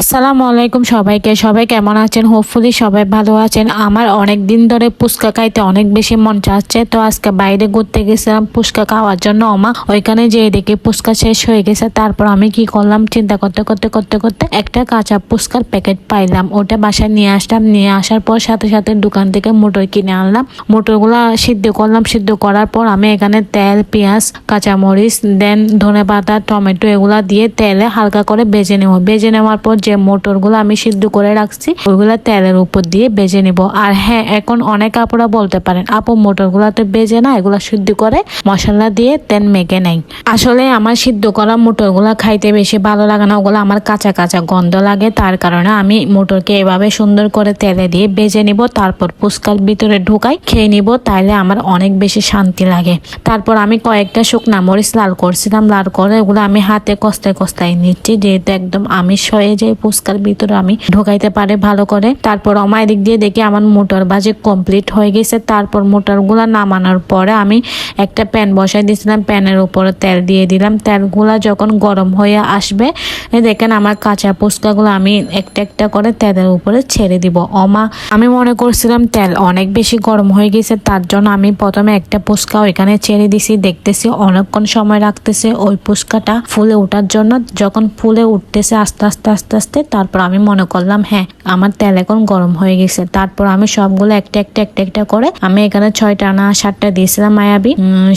আসসালামু আলাইকুম সবাইকে। সবাই কেমন আছেন? হোপফুলি সবাই ভালো আছেন। আমার অনেক দিন ধরে ফুচকা খাইতে অনেক বেশি মন চাচ্ছে। তো আজকে বাইরে ঘুরতে গেছিলাম ফুচকা খাওয়ার জন্য আমা ওইখানে যে দেখে ফুচকা শেষ হয়ে গেছে, তারপর আমি কি করলাম? চিন্তা করতে করতে করতে করতে একটা কাঁচা ফুচকার প্যাকেট পাইলাম। ওটা বাসায় নিয়ে আসলাম। নিয়ে আসার পর সাথে সাথে দোকান থেকে মোটর কিনে আনলাম। মোটরগুলো সিদ্ধ করলাম। সিদ্ধ করার পর আমি এখানে তেল, পেঁয়াজ, কাঁচামরিচ, দেন ধনে পাতা টমেটো এগুলা দিয়ে তেলে হালকা করে বেজে নেব। বেজে নেওয়ার পর যে মোটরগুলো আমি সিদ্ধ করে রাখছি, ওইগুলো তেলের উপর দিয়ে বেজে নিব। আর হ্যাঁ এখন অনেক আপুরা বলতে পারেন, আপু মোটরগুলো তো বেজে না, এগুলো সিদ্ধ করে মশলা দিয়ে তেল মেখে নেই। আসলে আমার সিদ্ধ করা মোটরগুলো খাইতে বেশি ভালো লাগে না, ওগুলো আমার কাঁচা কাঁচা গন্ধ লাগে, তার কারণে আমি মোটরকে এভাবে সুন্দর করে তেলে দিয়ে বেজে নিব, তারপর পুস্কার ভিতরে ঢুকাই খেয়ে নিব, তাইলে আমার অনেক বেশি শান্তি লাগে। তারপর আমি কয়েকটা শুকনা মরিচ লাল করছিলাম, লাল করে ওগুলো আমি হাতে কস্তায় কস্তায় নিচ্ছি, যেহেতু একদম আমিষ হয়ে যায় ফুচকার ভিতরে আমি ঢোকাইতে পারে ভালো করে। তারপর আমার এদিক দিয়ে দেখি আমার মোটর বাজে কমপ্লিট হয়ে গেছে। তারপর মোটরগুলো নামানোর পরে আমি একটা প্যান বসাই দিয়েছিলাম, প্যানের উপরে তেল দিয়ে দিলাম। তেলগুলা যখন গরম হয়ে আসবে দেখেন আমার কাঁচা ফুচকাগুলো আমি একটা একটা করে তেলের উপরে ছেড়ে দিব। অমা, আমি মনে করছিলাম তেল অনেক বেশি গরম হয়ে গেছে, তার জন্য আমি প্রথমে একটা ফুচকা ওইখানে ছেড়ে দিছি। দেখতেছি অনেকক্ষণ সময় রাখতেছে। ওই ফুচকাটা ফুলে ওঠার জন্য যখন ফুলে উঠতেছে, আস্তে আস্তে আস্তে আস্তে তারপর আমি মনে করলাম হ্যাঁ আমার তেল এখন গরম হয়ে গেছে। তারপর আমি সবগুলো একটা একটা একটা একটা করে আমি এখানে ছয়টা না, সাতটা দিয়েছিলাম মায়াবি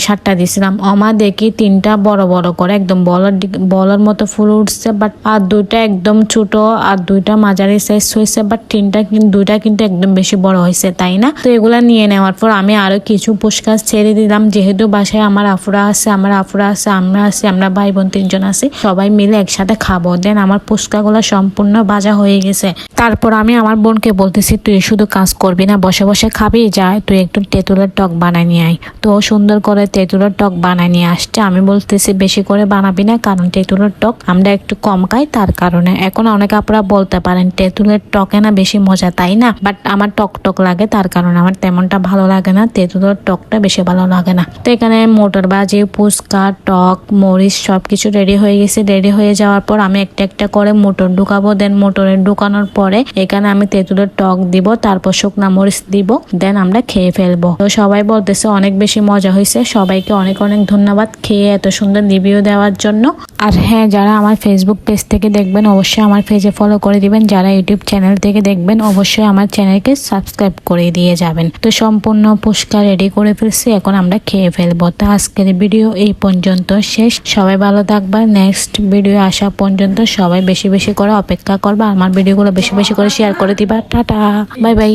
সাতটা দিয়েছিলাম। অমা দেখি তিনটা বড় বড় করে, একদম বলার বলার মতো ফুল উঠছে বাট আর দুইটা একদম ছোট, আর দুইটা মাঝারি সাইজ হয়েছে বাট তিনটা দুইটা কিন্তু একদম বেশি বড় হয়েছে, তাই না? তো এগুলা নিয়ে নেওয়ার পর আমি আরও কিছু পুষ্কার ছেড়ে দিলাম। যেহেতু বাসায় আমার আফুরা আছে, আমার আফুরা আছে, আমরা আছি, আমরা ভাই বোন তিনজন আছি, সবাই মিলে একসাথে খাব। দেন আমার পুষ্কাগুলো সম্পূর্ণ ভাজা হয়ে গেছে। তারপর আমি আমার বোনকে বলতেছি, তুই শুধু কাজ করবি না, বসে বসে খাবি, যা, তুই একটু তেঁতুলের টক বানাই নিয়ে আয়। তো সুন্দর করে তেঁতুলের টক বানাই নিয়ে আসছে। আমি বলতেছি, বেশি করে বানাবি না, কারণ তেঁতুলের টক আমরা একটু কম খাই, তার কারণে। এখন অনেক আপনারা বলতে পারেন, তেঁতুলের টকে না বেশি মজা, তাই না? বাট আমার টক টক লাগে, তার কারণে আমার তেমনটা ভালো লাগে না, তেঁতুলের টকটা বেশি ভালো লাগে না। তো এখানে মোটর বাজি, ফুচকা, টক, মরিচ সবকিছু রেডি হয়ে গেছে। রেডি হয়ে যাওয়ার পর আমি একটা একটা করে মোটর ঢুকাবো দেন মোটরে ঢুকানোর পরে এখানে আমি তেঁতুলের টক দিব, তারপর শুকনা মরিচ দিব দেন আমরা খেয়ে ফেলব। তো সবাই বলতেছে অনেক বেশি মজা হয়েছে। সবাইকে অনেক অনেক ধন্যবাদ খেয়ে এত সুন্দর রিভিউ দেওয়ার জন্য। আর হ্যাঁ যারা আমার ফেসবুক পেজ থেকে দেখবেন, অবশ্যই আমার পেজে ফলো করে দিবেন। যারা ইউটিউব চ্যানেল থেকে দেখবেন, অবশ্যই আমার চ্যানেলকে সাবস্ক্রাইব করে দিয়ে যাবেন। তো সম্পূর্ণ পুষ্কার রেডি করে ফেলছি, এখন আমরা খেয়ে ফেলব। তো আজকের ভিডিও এই পর্যন্ত শেষ। সবাই ভালো থাকবা নেক্সট ভিডিও আসা পর্যন্ত সবাই বেশি বেশি করে অপেক্ষা করবা। আমার ভিডিওগুলো বেশি বেশি করে শেয়ার করে দিবা। টাটা। Bye bye.